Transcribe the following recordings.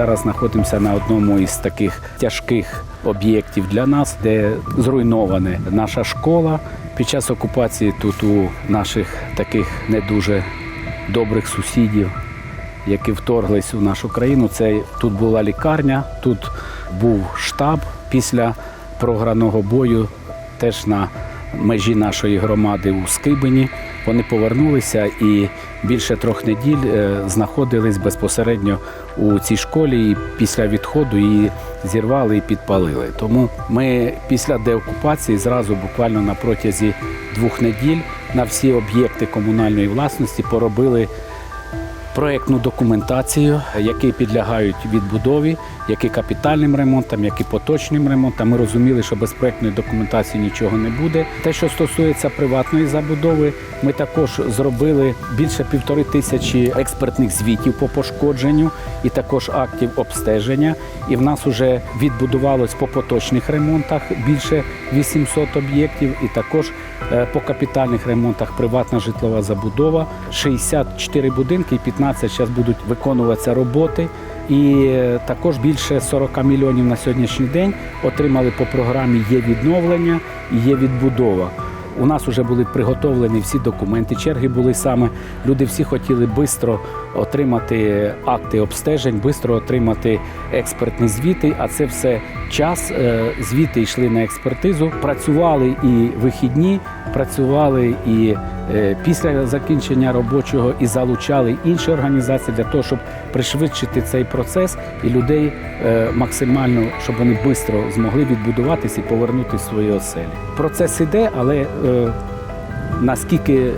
Зараз знаходимося на одному із таких тяжких об'єктів для нас, де зруйнована наша школа. Під час окупації тут у наших таких не дуже добрих сусідів, які вторглись у нашу країну. Це тут була лікарня, тут був штаб після програного бою, теж на межі нашої громади у Скибині. Вони повернулися і більше трьох неділь е, знаходились безпосередньо у цій школі. І після відходу її зірвали і підпалили. Тому ми після деокупації зразу буквально на протязі двох неділь на всі об'єкти комунальної власності поробили проєктну документацію, які підлягають відбудові, які капітальним ремонтам, які поточним ремонтам. Ми розуміли, що без проєктної документації нічого не буде. Те, що стосується приватної забудови, ми також зробили більше півтори тисячі експертних звітів по пошкодженню і також актів обстеження. І в нас вже відбудувалось по поточних ремонтах більше 800 об'єктів, і також е, по капітальних ремонтах приватна житлова забудова, 64 будинки і 15 зараз будуть виконуватися роботи. І е, також більше 40 мільйонів на сьогоднішній день отримали по програмі є відновлення і є відбудова. У нас вже були приготовлені всі документи. Черги були саме. Люди всі хотіли швидко отримати акти обстежень, швидко отримати експертні звіти. А це все час. Е, Звіти йшли на експертизу. Працювали і вихідні, працювали і е, після закінчення робочого, і залучали інші організації для того, щоб пришвидшити цей процес і людей е, максимально, щоб вони швидко змогли відбудуватися і повернути свої оселі. Процес іде, але наскільки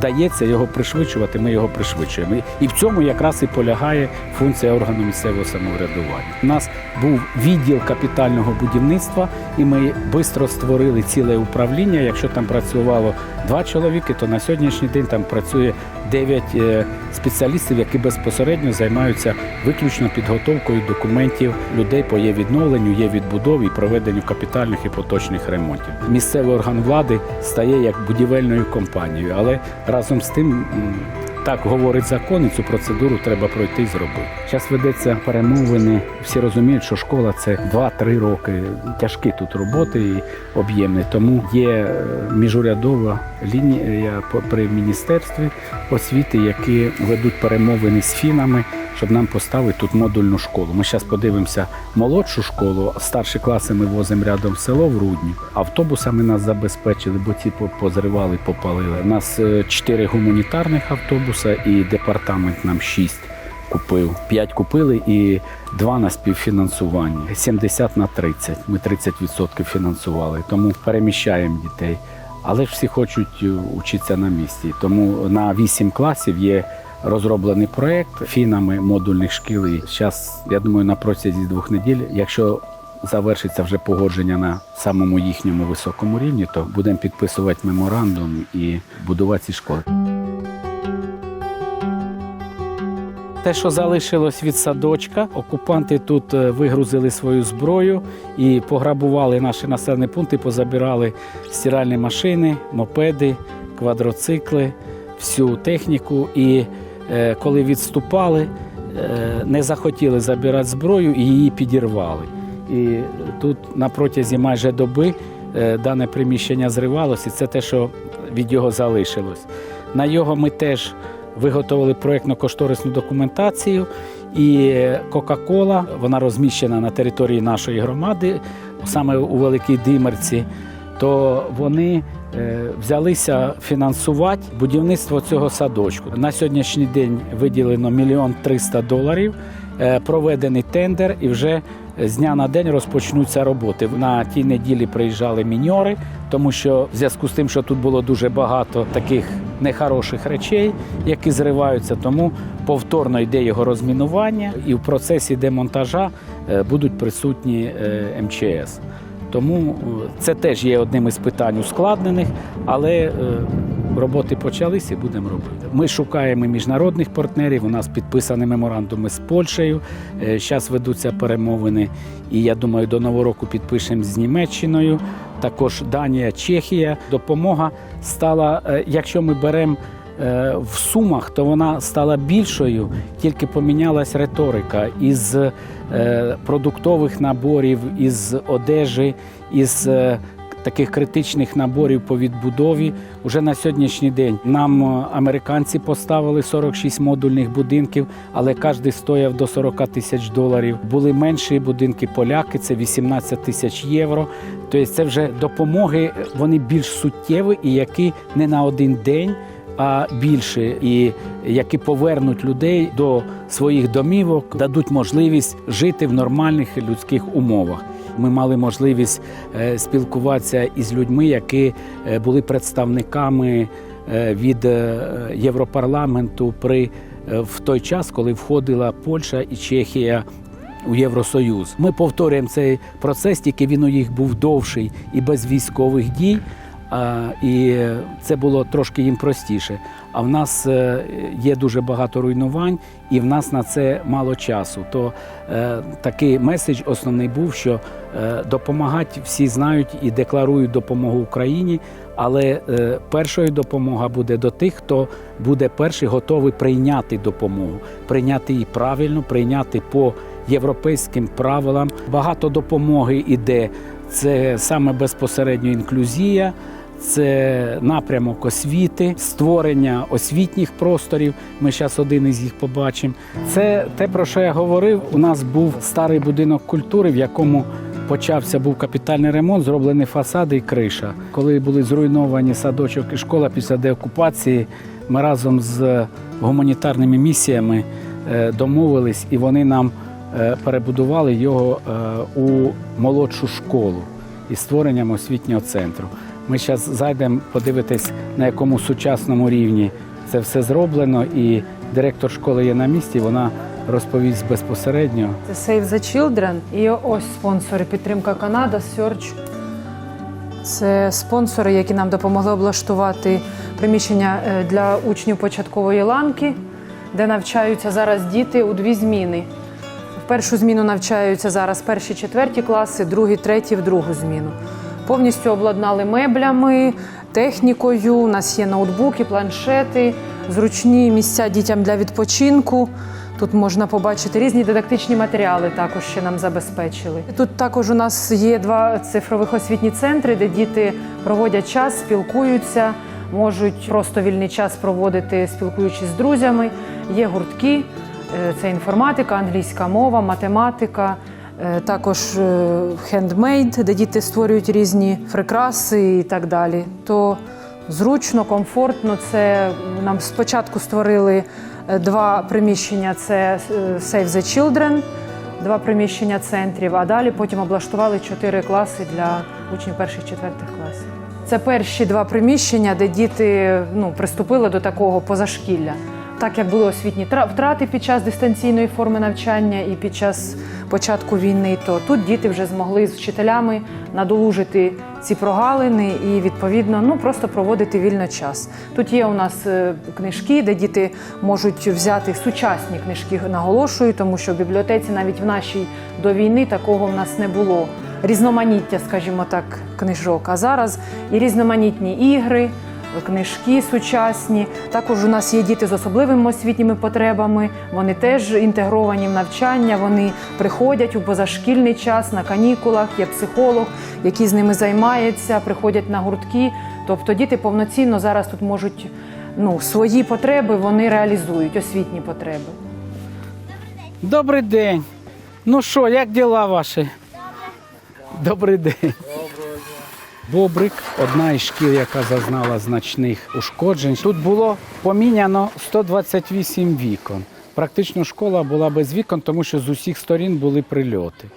дається його пришвидшувати, ми його пришвидшуємо. І- в цьому якраз і полягає функція органу місцевого самоврядування. У нас був відділ капітального будівництва, і ми швидко створили ціле управління. Якщо там працювало два чоловіки, то на сьогоднішній день там працює дев'ять е, спеціалістів, які безпосередньо займаються виключно підготовкою документів людей по є відновленню, є відбудові проведенню капітальних і поточних ремонтів. Місцевий орган влади стає як будівельною компанією, але разом з тим. Так говорить закон, і цю процедуру треба пройти і зробити. Зараз ведеться перемовини. Всі розуміють, що школа це 2-3 роки. Тяжкі тут роботи і об'ємні. Тому є е, міжурядова лінія при міністерстві освіти, які ведуть перемовини з фінами, щоб нам поставити тут модульну школу. Ми зараз подивимося молодшу школу, старші класи ми возимо рядом в село в Рудню. Автобусами нас забезпечили, бо по- позривали, попалили. У нас е, чотири гуманітарних автобуса і департамент нам шість купив. П'ять купили і два на співфінансування. 70 на 30. Ми 30% фінансували, тому переміщаємо дітей. Але ж всі хочуть е, учитися на місці. Тому на 8 класів є розроблений проєкт фінами модульних шкіл. І зараз, я думаю, на протязі двох неділь, якщо завершиться вже погодження на самому їхньому високому рівні, то будемо підписувати меморандум і будувати ці школи. Те, що залишилось від садочка, окупанти тут е, вигрузили свою зброю і пограбували наші населені пункти, позабирали стиральні машини, мопеди, квадроцикли, всю техніку. І е, коли відступали, е, не захотіли забирати зброю і її підірвали. І тут на протязі майже доби е, дане приміщення зривалося, і це те, що від його залишилось. На його ми теж виготовили проєктно-кошторисну документацію. І Кока-Кола, вона розміщена на території нашої громади, саме у Великій Димерці, то вони е, взялися фінансувати будівництво цього садочку. На сьогоднішній день виділено мільйон триста доларів, проведений тендер і вже з дня на день розпочнуться роботи. На тій неділі приїжджали міньори, тому що в зв'язку з тим, що тут було дуже багато таких нехороших речей, які зриваються, тому повторно йде його розмінування, і в процесі демонтажа е, будуть присутні е, МЧС. Тому е, це теж є одним із питань ускладнених, але е, роботи почалися і будемо робити. Ми шукаємо міжнародних партнерів. У нас підписані меморандуми з Польщею. Зараз ведуться перемовини, і я думаю, до нового року підпишемо з Німеччиною. Також Данія, Чехія. Допомога стала, е, якщо ми беремо е, в сумах, то вона стала більшою, тільки помінялась риторика із е, продуктових наборів, із одежі, із е, таких критичних наборів по відбудові. Уже на сьогоднішній день нам е, американці поставили 46 модульних будинків, але кожен стояв до 40 тисяч доларів. Були менші будинки поляки, це 18 тисяч євро. Тобто це вже допомоги, вони більш суттєві і які не на один день. А більше і які повернуть людей до своїх домівок, дадуть можливість жити в нормальних людських умовах. Ми мали можливість е, спілкуватися із людьми, які е, були представниками е, від Європарламенту при в той час, коли входила Польща і Чехія. У Євросоюз ми повторюємо цей процес, тільки він у їх був довший і без військових дій. І це було трошки їм простіше. А в нас е, є дуже багато руйнувань, і в нас на це мало часу. То е, такий меседж основний був, що е, допомагати всі знають і декларують допомогу Україні. Але е, першою допомога буде до тих, хто буде перший готовий прийняти допомогу, прийняти її правильно, прийняти по європейським правилам. Багато допомоги іде. Це саме безпосередньо інклюзія, це напрямок освіти, створення освітніх просторів. Ми зараз один із їх побачимо. Це те, про що я говорив. У нас був старий будинок культури, в якому почався був капітальний ремонт, зроблені фасади і криша. Коли були зруйновані садочок і школа після деокупації, ми разом з гуманітарними місіями е, домовились, і вони нам перебудували його е, у молодшу школу із створенням освітнього центру. Ми зараз зайдемо подивитись, на якому сучасному рівні це все зроблено, і директор школи є на місці. Вона розповість безпосередньо. Це Save the Children. І ось спонсори підтримка Канада, Search. Це спонсори, які нам допомогли облаштувати приміщення е, для учнів початкової ланки, де навчаються зараз діти у дві зміни. Першу зміну навчаються зараз перші четверті класи, другі, треті в другу зміну. Повністю обладнали меблями, технікою. У нас є ноутбуки, планшети, зручні місця дітям для відпочинку. Тут можна побачити різні дидактичні матеріали, також ще нам забезпечили. Тут також у нас є два цифрових освітні центри, де діти проводять час, спілкуються, можуть просто вільний час проводити, спілкуючись з друзями. Є гуртки, це інформатика, англійська мова, математика. е, Також хендмейд, де діти створюють різні прикраси і так далі. То зручно, комфортно. Це нам спочатку створили е, два приміщення: це е, Save the Children, два приміщення центрів, а далі потім облаштували чотири класи для учнів перших четвертих класів. Це перші два приміщення, де діти ну, приступили до такого позашкілля. Так як були освітні тра- втрати під час дистанційної форми навчання і під час початку війни, то тут діти вже змогли з вчителями надолужити ці прогалини і відповідно ну просто проводити вільно час. Тут є у нас е, книжки, де діти можуть взяти сучасні книжки, наголошую, тому що в бібліотеці навіть в нашій до війни такого в нас не було. Різноманіття, скажімо так, книжок. А зараз і різноманітні ігри книжки сучасні. Також у нас є діти з особливими освітніми потребами. Вони теж інтегровані в навчання. Вони приходять у позашкільний час на канікулах. Є психолог, який з ними займається, приходять на гуртки. Тобто діти повноцінно зараз тут можуть ну, свої потреби вони реалізують, освітні потреби. Добрий день. Ну що, як діла ваші? Добрий день. Бобрик, одна із шкіл, яка зазнала значних ушкоджень. Тут було поміняно 128 вікон. Практично школа була без вікон, тому що з усіх сторін були прильоти.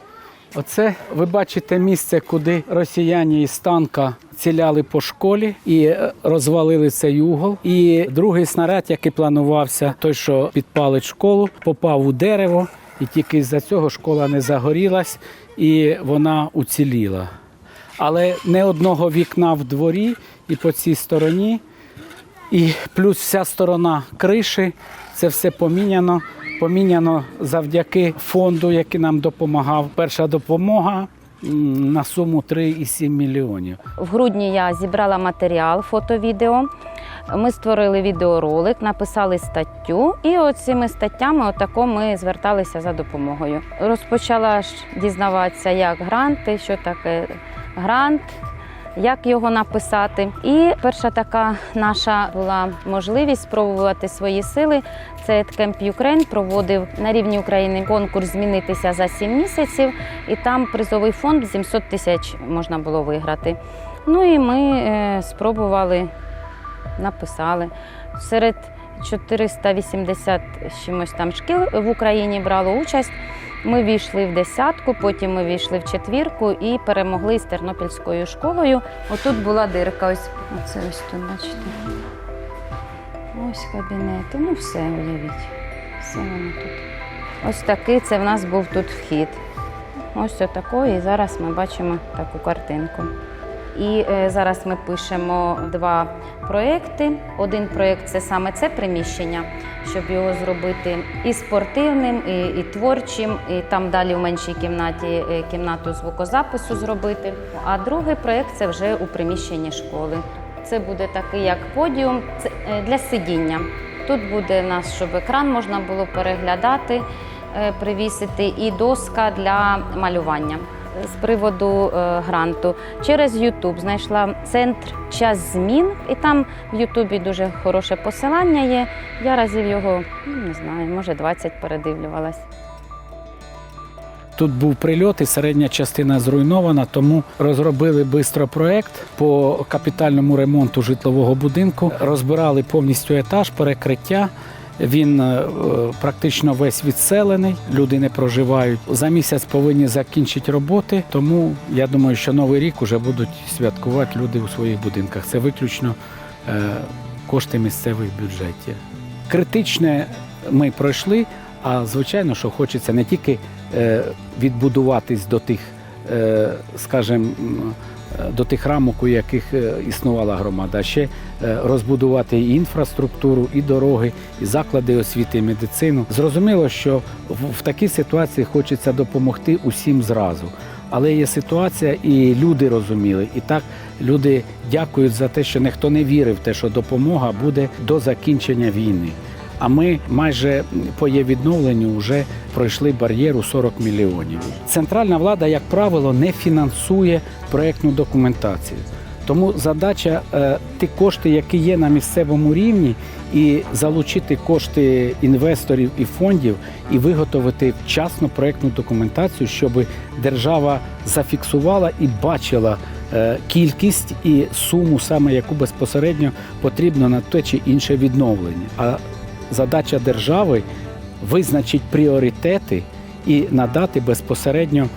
Оце ви бачите місце, куди росіяни із танка ціляли по школі і е, розвалили цей угол. І другий снаряд, який планувався, той, що підпалить школу, попав у дерево, і тільки з-за цього школа не загорілась і вона уціліла. Але не одного вікна в дворі і по цій стороні, і плюс вся сторона криші, це все поміняно. Поміняно завдяки фонду, який нам допомагав. Перша допомога на суму 3,7 мільйонів. В грудні я зібрала матеріал, фото-відео. Ми створили відеоролик, написали статтю, і оцими статтями отако ми зверталися за допомогою. Розпочала ж дізнаватися, як гранти, що таке грант. Як його написати? І перша така наша була можливість спробувати свої сили. Це Camp Ukraine проводив на рівні України конкурс змінитися за 7 місяців, і там призовий фонд 700 тисяч можна було виграти. Ну і ми е, спробували, написали. Серед 480 чимось там шкіл в Україні брало участь. Ми війшли в десятку, потім ми війшли в четвірку і перемогли з Тернопільською школою. Отут була дирка. Ось оце ось тут, бачите. Ось кабінети. Ну все, уявіть. Все воно тут. Ось такий це в нас був тут вхід. Ось отакий, і зараз ми бачимо таку картинку. І е, зараз ми пишемо два проекти. Один проєкт це саме це приміщення, щоб його зробити і спортивним, і, і творчим, і там далі в меншій кімнаті е, кімнату звукозапису зробити. А другий проєкт це вже у приміщенні школи. Це буде такий як подіум е, для сидіння. Тут буде в нас, щоб екран можна було переглядати, привісити, і доска для малювання. З приводу е, гранту через YouTube знайшла центр час змін, і там в Ютубі дуже хороше посилання є. Я разів його ну, не знаю, може 20 передивлювалась. Тут був прильот і середня частина зруйнована, тому розробили швидко проект по капітальному ремонту житлового будинку. Розбирали повністю етаж, перекриття. Він е, практично весь відселений, люди не проживають. За місяць повинні закінчити роботи. Тому я думаю, що новий рік вже будуть святкувати люди у своїх будинках. Це виключно е, кошти місцевих бюджетів. Критичне ми пройшли, а звичайно, що хочеться не тільки е, відбудуватись до тих, скажімо, е, до тих рамок, у яких е, існувала громада, ще е, розбудувати і інфраструктуру, і дороги, і заклади освіти, і медицину. Зрозуміло, що в такій ситуації хочеться допомогти усім зразу. Але є ситуація, і люди розуміли. І так люди дякують за те, що ніхто не вірив в те, що допомога буде до закінчення війни. А ми майже по її відновленню вже пройшли бар'єру 40 мільйонів. Центральна влада, як правило, не фінансує проєктну документацію. Тому задача е, ті кошти, які є на місцевому рівні, і залучити кошти інвесторів і фондів, і виготовити вчасно проєктну документацію, щоб держава зафіксувала і бачила е, кількість і суму, саме яку безпосередньо потрібно на те чи інше відновлення. А задача держави визначити пріоритети і надати безпосередньо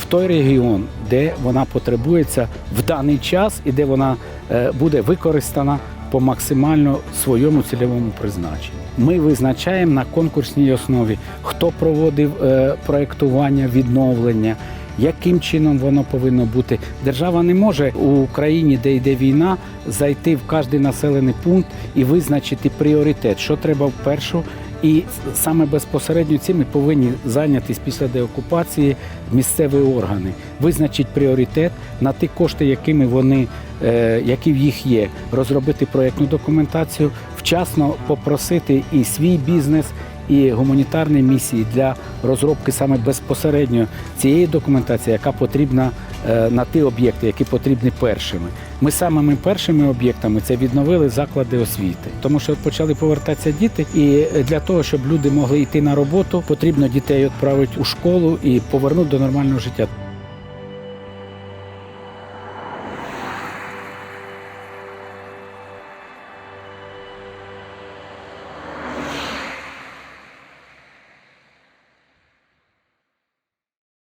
в той регіон, де вона потребується в даний час і де вона е, буде використана по максимально своєму цільовому призначенню. Ми визначаємо на конкурсній основі, хто проводив е, проєктування, відновлення, яким чином воно повинно бути. Держава не може у країні, де йде війна, зайти в кожний населений пункт і визначити пріоритет, що треба вперше. І саме безпосередньо цим і повинні зайнятися після деокупації місцеві органи, визначити пріоритет на ті кошти, якими вони, е, які в їх є, розробити проєктну документацію, вчасно попросити і свій бізнес, і гуманітарні місії для розробки саме безпосередньо цієї документації, яка потрібна е, на ті об'єкти, які потрібні першими. Ми самими першими об'єктами це відновили заклади освіти, тому що почали повертатися діти, і для того, щоб люди могли йти на роботу, потрібно дітей відправити у школу і повернути до нормального життя.